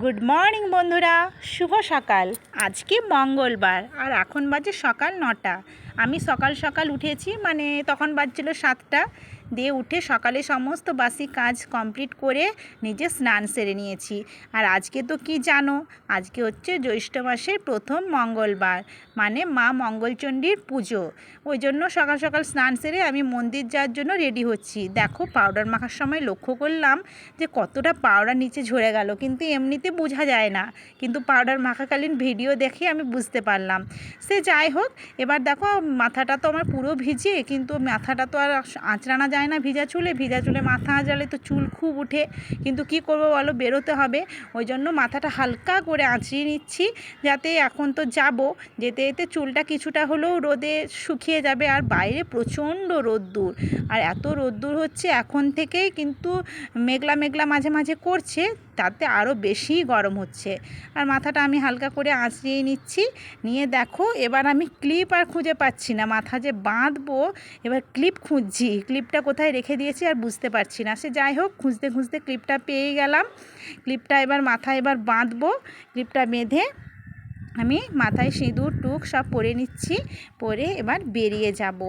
Good morning বন্ধুরা, শুভ সকাল। আজকে মঙ্গলবার, আর এখন বাজে সকাল নটা। আমি সকাল সকাল উঠেছি মানে তখন বাজছিল সাতটা। দিয়ে উঠে সকালে সমস্ত বাসি কাজ কমপ্লিট করে নিজে স্নান সেরে নিয়েছি। আর আজকে তো কি জানো? আজকে হচ্ছে জ্যৈষ্ঠ মাসের প্রথম মঙ্গলবার মানে মা মঙ্গলচণ্ডীর পুজো। ওই জন্য সকাল সকাল স্নান সেরে আমি মন্দির যাওয়ার জন্য রেডি হচ্ছি। দেখো, পাউডার মাখার সময় লক্ষ্য করলাম যে কতটা পাউডার নিচে ঝরে গেল, কিন্তু এমনিতে বোঝা যায় না। কিন্তু পাউডার মাখাকালীন ভিডিও দেখে আমি বুঝতে পারলাম। সে যাই হোক, এবার দেখো, মাথাটা তো আমার পুরো ভিজে, কিন্তু মাথাটা তো আর আঁচড়ানো যায় না ভিজা চুলে ভিজা চুলে মাথা আঁচড়ালে তো চুল খুব উঠে। কিন্তু কি করব বলো, বেরোতে হবে। ওই জন্য মাথাটা হালকা করে আঁচড়িয়ে নিচ্ছি, যাতে এখন তো যাব। যেতে যেতে চুলটা কিছুটা হলেও রোদে শুকিয়ে যাবে। আর বাইরে প্রচণ্ড রোদ্দুর। আর এত রোদ্দুর হচ্ছে এখন থেকেই কিন্তু মেঘলা মেঘলা মাঝে মাঝে করছে। তাতে আরও বেশি গরম হচ্ছে। আর মাথাটা আমি হালকা করে আঁচড়িয়ে নিচ্ছি। নিয়ে দেখো, এবার আমি ক্লিপ আর খুঁজে পাচ্ছি না। মাথা যে বাঁধবো, এবার ক্লিপ খুঁজছি। ক্লিপটা কোথায় রেখে দিয়েছি আর বুঝতে পারছি না। সে যাই হোক, খুঁজতে খুঁজতে ক্লিপটা পেয়ে গেলাম। ক্লিপটা এবার মাথা এবার বাঁধবো, ক্লিপটা বেঁধে আমি মাথায় সিঁদুর, টুক সব পরে নিচ্ছি, পরে এবার বেরিয়ে যাব।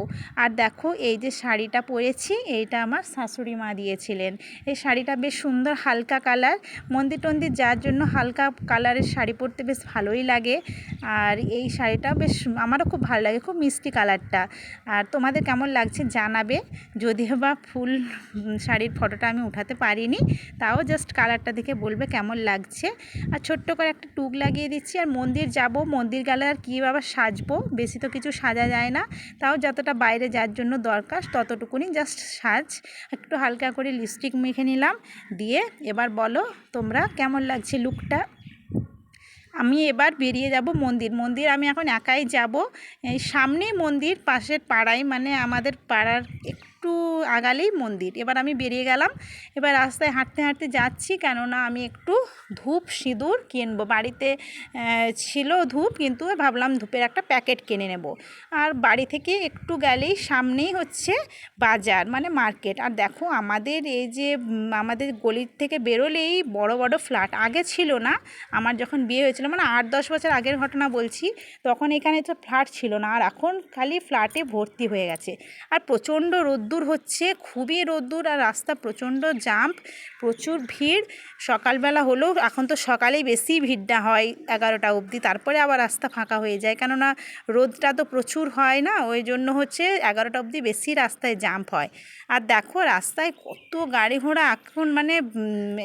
আর দেখো, এই যে শাড়িটা পরেছি, এইটা আমার শাশুড়ি মা দিয়েছিলেন। এই শাড়িটা বেশ সুন্দর, হালকা কালার। মন্দির টন্দির যার জন্য হালকা কালারের শাড়ি পরতে বেশ ভালোই লাগে। আর এই শাড়িটা বেশ আমারও খুব ভালো লাগে, খুব মিষ্টি কালারটা। আর তোমাদের কেমন লাগছে জানাবে। যদিও বা ফুল শাড়ির ফটোটা আমি উঠাতে পারিনি, তাও জাস্ট কালারটা দেখে বলবে কেমন লাগছে। আর ছোট্ট করে একটা টুক লাগিয়ে দিচ্ছি, আর মন্দির যাব, মন্দির গেলে আর কী বাবা সাজবো? বেশি তো কিছু সাজা যায় না। তাও যতটা বাইরে যাওয়ার জন্য দরকার, ততটুকুনি জাস্ট সাজ। একটু হালকা করে লিপস্টিক মেখে নিলাম। দিয়ে এবার বলো তোমরা কেমন লাগছে লুকটা আমি এবার বেরিয়ে যাব মন্দির। মন্দির আমি এখন একাই যাব। এই সামনেই মন্দির, পাশের পাড়ায় মানে আমাদের পাড়ার একটু আগালেই মন্দির। এবার আমি বেরিয়ে গেলাম। এবার রাস্তায় হাঁটতে হাঁটতে যাচ্ছি, কেননা আমি একটু ধূপ সিঁদুর কিনবো। বাড়িতে ছিল ধূপ, কিন্তু ভাবলাম ধূপের একটা প্যাকেট কিনে নেব। আর বাড়ি থেকে একটু গেলেই সামনেই হচ্ছে বাজার মানে মার্কেট। আর দেখো, আমাদের এই যে আমাদের গলির থেকে বেরোলেই বড় বড় ফ্ল্যাট। আগে ছিল না। আমার যখন বিয়ে হয়েছিল মানে আট, দশ বছর আগের ঘটনা বলছি, তখন এখানে তো ফ্ল্যাট ছিল না। আর এখন খালি ফ্ল্যাটে ভর্তি হয়ে গেছে। আর প্রচণ্ড রোদ্দুর হচ্ছে, খুবই রোদ্দুর আর রাস্তা প্রচণ্ড জাম্প প্রচুর ভিড়। সকালবেলা হলেও এখন তো সকালেই বেশি ভিড়টা হয় এগারোটা অবধি, তারপরে আবার রাস্তা ফাঁকা হয়ে যায়। কেননা রোদটা তো প্রচুর হয় না, ওই জন্য হচ্ছে এগারোটা অবধি বেশি রাস্তায় জাম্প হয়। আর দেখো রাস্তায় কত গাড়ি ঘোড়া, এখন মানে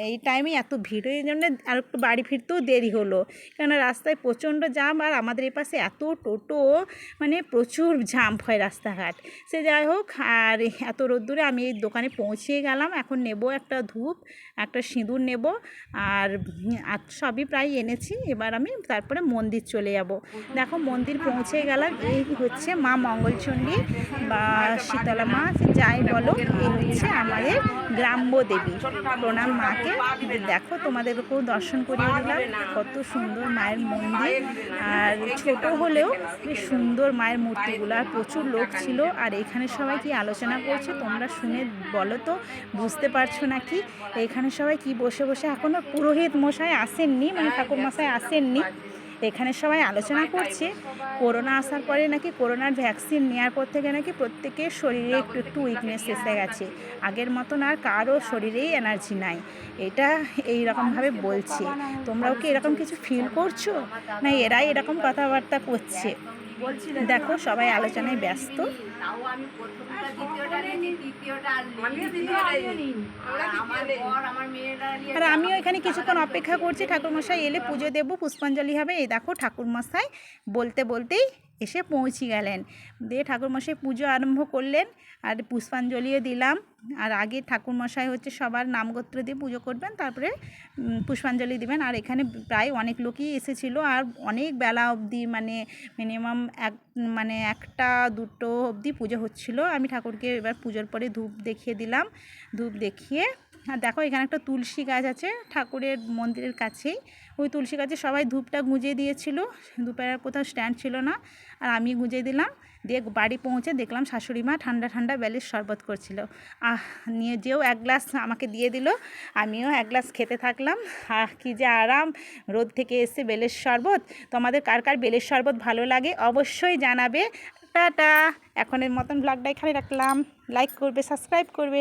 এই টাইমে এত ভিড় হয়ে জন্য আর একটু বাড়ি ফিরতেও দেরি হলো। কেন রাস্তায় প্রচণ্ড জাম আর আমাদের এই পাশে এত টোটো মানে প্রচুর জাম্প হয় রাস্তাঘাট। সে যাই হোক, আর এত রোদ্দুরে আমি এই দোকানে পৌঁছে গেলাম। এখন নেব একটা ধূপ, একটা সিঁদুর নেব আর সবই প্রায় এনেছি। এবার আমি তারপরে মন্দির চলে যাব। দেখো মন্দির পৌঁছে গেলাম। এই হচ্ছে মা মঙ্গলচণ্ডী বা শীতলা মা, যাই বলো, এই হচ্ছে আমাদের গ্রাম্য দেবী। প্রণাম মাকে। দেখো তোমাদেরকেও দর্শন করিয়ে দিলাম। কত সুন্দর মায়ের মন্দির। আর ছোট হলেও সুন্দর মায়ের মূর্তিগুলো। আর প্রচুর লোক ছিল। আর এখানে সবাই কি আলোচনা করছে তোমরা শুনে বলো তো, বুঝতে পারছ নাকি? এখানে সবাই কি বসে বসে? এখনও পুরোহিত মশাই আসেননি মানে ঠাকুর মশাই আসেননি। এখানে সবাই আলোচনা করছে। করোনা আসার পরে নাকি করোনার ভ্যাকসিন নেওয়ার পর থেকে নাকি প্রত্যেকের শরীরে একটু একটু উইকনেস এসে গেছে। আগের মতন আর কারও শরীরেই এনার্জি নাই। এটা এই রকমভাবে বলছে। তোমরাও কি এরকম কিছু ফিল করছ? না এরাই এরকম কথাবার্তা করছে। দেখো সবাই আলোচনায় ব্যস্ত। আর আমিও এখানে কিছুক্ষণ অপেক্ষা করছি ঠাকুরমশাই এলে পুজো দেবো পুষ্পাঞ্জলি হবে। এই দেখো ঠাকুরমশাই বলতে বলতেই এসে পৌঁছে গেলেন। দিয়ে ঠাকুরমশাই পুজো আরম্ভ করলেন আর পুষ্পাঞ্জলিও দিলাম। আর আগে ঠাকুরমশাই হচ্ছে সবার নামগোত্র দিয়ে পুজো করবেন, তারপরে পুষ্পাঞ্জলি দিবেন। আর এখানে প্রায় অনেক লোকই এসেছিল আর অনেক বেলা অবধি মানে মিনিমাম এক মানে একটা, দুটো অবধি পুজো হচ্ছিল। আমি ঠাকুরকে এবার পুজোর পরে ধূপ দেখিয়ে দিলাম। ধূপ দেখিয়ে আর দেখো এখানে একটা তুলসী গাছ আছে, ঠাকুরের মন্দিরের কাছেই। ওই তুলসী গাছে সবাই ধূপটা গুঁজে দিয়েছিল, ধূপের কোথাও স্ট্যান্ড ছিল না। আর আমি গুঁজে দিলাম, দিয়ে বাড়ি পৌঁছে দেখলাম শাশুড়ি মা ঠান্ডা ঠান্ডা বেলের শরবত করছিল। আহ, নিয়ে যেও এক গ্লাস আমাকে দিয়ে দিল, আমিও এক গ্লাস খেতে থাকলাম। আহ, কি যে আরাম, রোদ থেকে এসে বেলের শরবত। তোমাদের কার কার বেলের শরবত ভালো লাগে অবশ্যই জানাবে। টাটা, এখনের মতন ব্লগটা এখানে রাখলাম। লাইক করবে সাবস্ক্রাইব করবে।